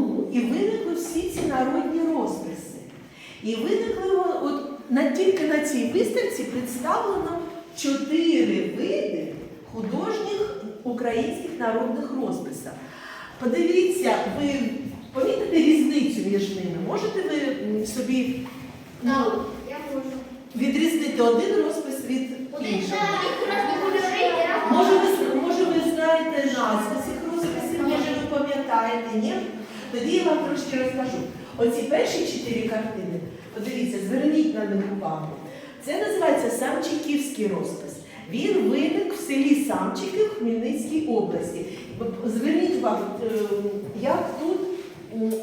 тому і виникли всі ці народні розписи. І виникли от на тільки на цій виставці представлено чотири види художніх українських народних розписів. Подивіться, ви помітите різницю між ними? Можете ви собі ну, Я можу. відрізнити один розпис від іншого? Може ви, може ви знаєте назви цих розписів, може ви пам'ятаєте, ні? Тоді я вам трошки розкажу. Оці перші чотири картини, подивіться, зверніть на них увагу. Це називається Самчиківський розпис. Він виник в селі Самчики в Хмельницькій області. Зверніть увагу, е, як тут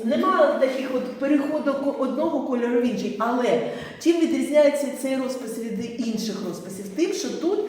немає таких от переходок одного кольору в інший. Але чим відрізняється цей розпис від інших розписів? Тим, що тут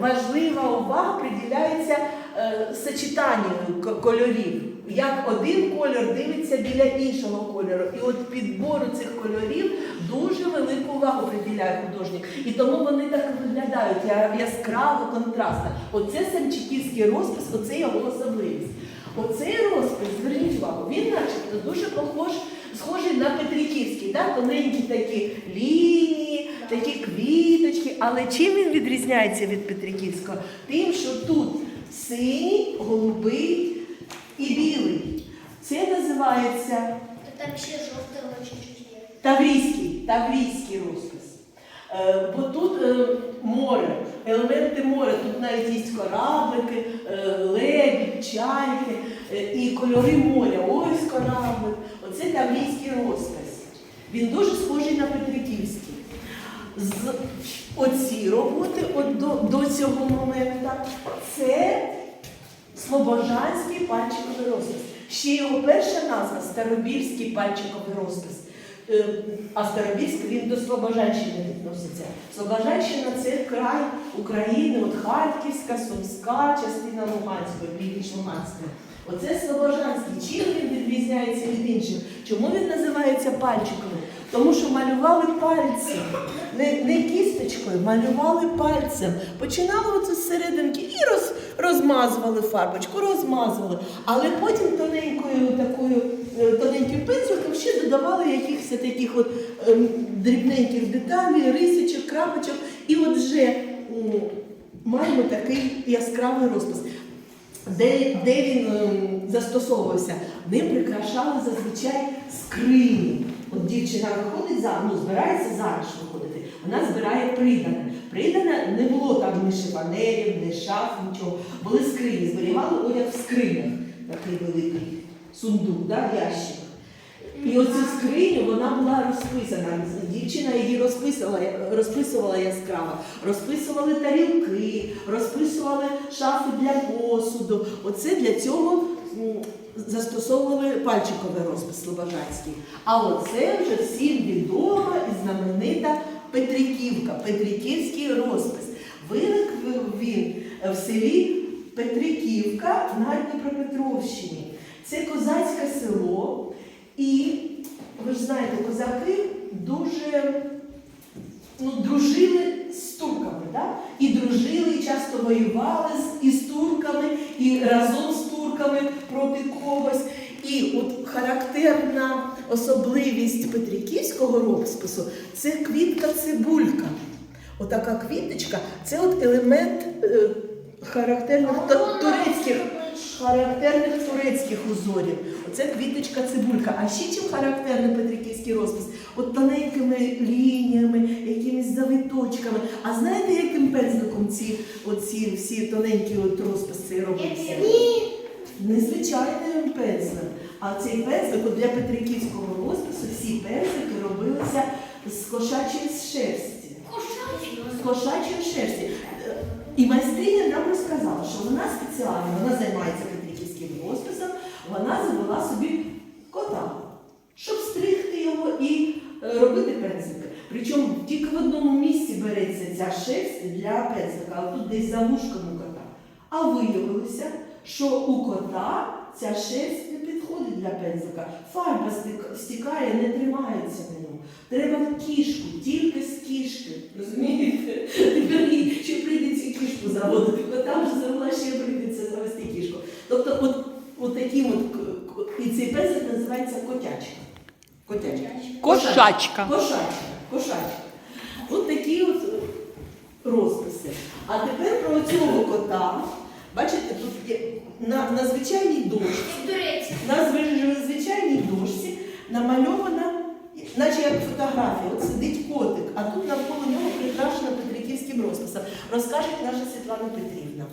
важлива увага приділяється е, сочетанню кольорів. Як один кольор дивиться біля іншого кольору. І от підбору цих кольорів дуже велику увагу приділяє художник. І тому вони так виглядають яскраво, контрастно. Оце Самчиківський розпис, оце його особливість. Оцей розпис, зверніть увагу, він начебто дуже похож, схожий на Петриківський, да? тоненькі такі лінії, такі квіточки. Але чим він відрізняється від Петриківського? Тим, що тут синій, голубий і білий. Це називається Там ще жовтого чуть-чуть є. Таврійський, Таврійський розпис. Е, бо тут е, море, елементи моря, тут навіть є кораблики, е, лебідь, чайки е, і кольори моря. Ось кораблик. Оце Таврійський розпис. Він дуже схожий на Петриківський. З оці роботи от до, до цього моменту це Слобожанський пальчиковий розпис. Ще його перша назва Старобільський пальчиковий розпис. Е, А Старобільськ він до Слобожанщини відноситься. Слобожанщина це край України, от Харківська, Сумська, частина Луганської, північ Луганської. Оце Слобожанський. Чим він відрізняється від інших? Чому він називається пальчиковим? Тому що малювали пальцем, не, не кісточкою, малювали пальцем. Починали оце з серединки і роз, розмазували фарбочку, розмазували. Але потім тоненькою такою е, тоненьким пензликом ще додавали якихось таких от ем, дрібненьких деталей, рисочок, крапочок. І от вже маємо такий яскравий розпис. Де, де він ем, застосовувався? Ним прикрашали зазвичай скрині. От дівчина виходить за, ну, збирається заміж виходити, вона збирає придане. Придане не було там ні шифонерів, ні шаф, нічого. Були скрині, зберігали одяг в скринях, такий великий сундук, да, ящик. І оцю скриню вона була розписана. Дівчина її розписувала, розписувала яскраво. Розписували тарілки, розписували шафи для посуду. Оце для цього застосовували пальчиковий розпис Слобожанський. А оце вже всім відома і знаменита Петриківка, Петриківський розпис. Виник він в селі Петриківка на Дніпропетровщині. Це козацьке село. І ви ж знаєте, козаки дуже ну, дружили з турками, да? і дружили, і часто воювали з, і з турками, і разом з. І от характерна особливість Петриківського розпису це квітка цибулька. Отака квіточка це от елемент е, характерних турецьких характерних турецьких узорів. Оце квіточка цибулька. А ще чим характерний Петриківський розпис? От тоненькими лініями, якимись завиточками. А знаєте, яким пензликом ці оці всі тоненькі от розписи робляться? Незвичайним пензлем. А цей пензлик для Петриківського розпису всі пензлики робилися з кошачої шерсті з кошачої шерсті. І майстриня нам розказала, що вона спеціально вона займається петриківським розписом, вона завела собі кота, щоб стригти його і е, робити пензлики. Причому тільки в одному місці береться ця шерсть для пензлика, а тут десь за вушком кота. А виявилося, що у кота ця шерсть для пензлика. Фарба стікає, не тримається на ньому. Треба в кішку, тільки з кішки. Розумієте? Тепер ще прийдеться кішку заводити, бо там вже завела ще прийдеться завести кішку. Тобто, от, от таким от І цей песик називається котячка. Котячка. Кошачка. Кошачка. Кошачка. От такі от е, розписи. А тепер про цього кота. Бачите, тут є на, на звичайній дошці. На звичайній дошці намальована, наче як фотографія, от сидить котик, а тут навколо нього прикрашено петриківським розписом. Розкаже наша Світлана Петрівна.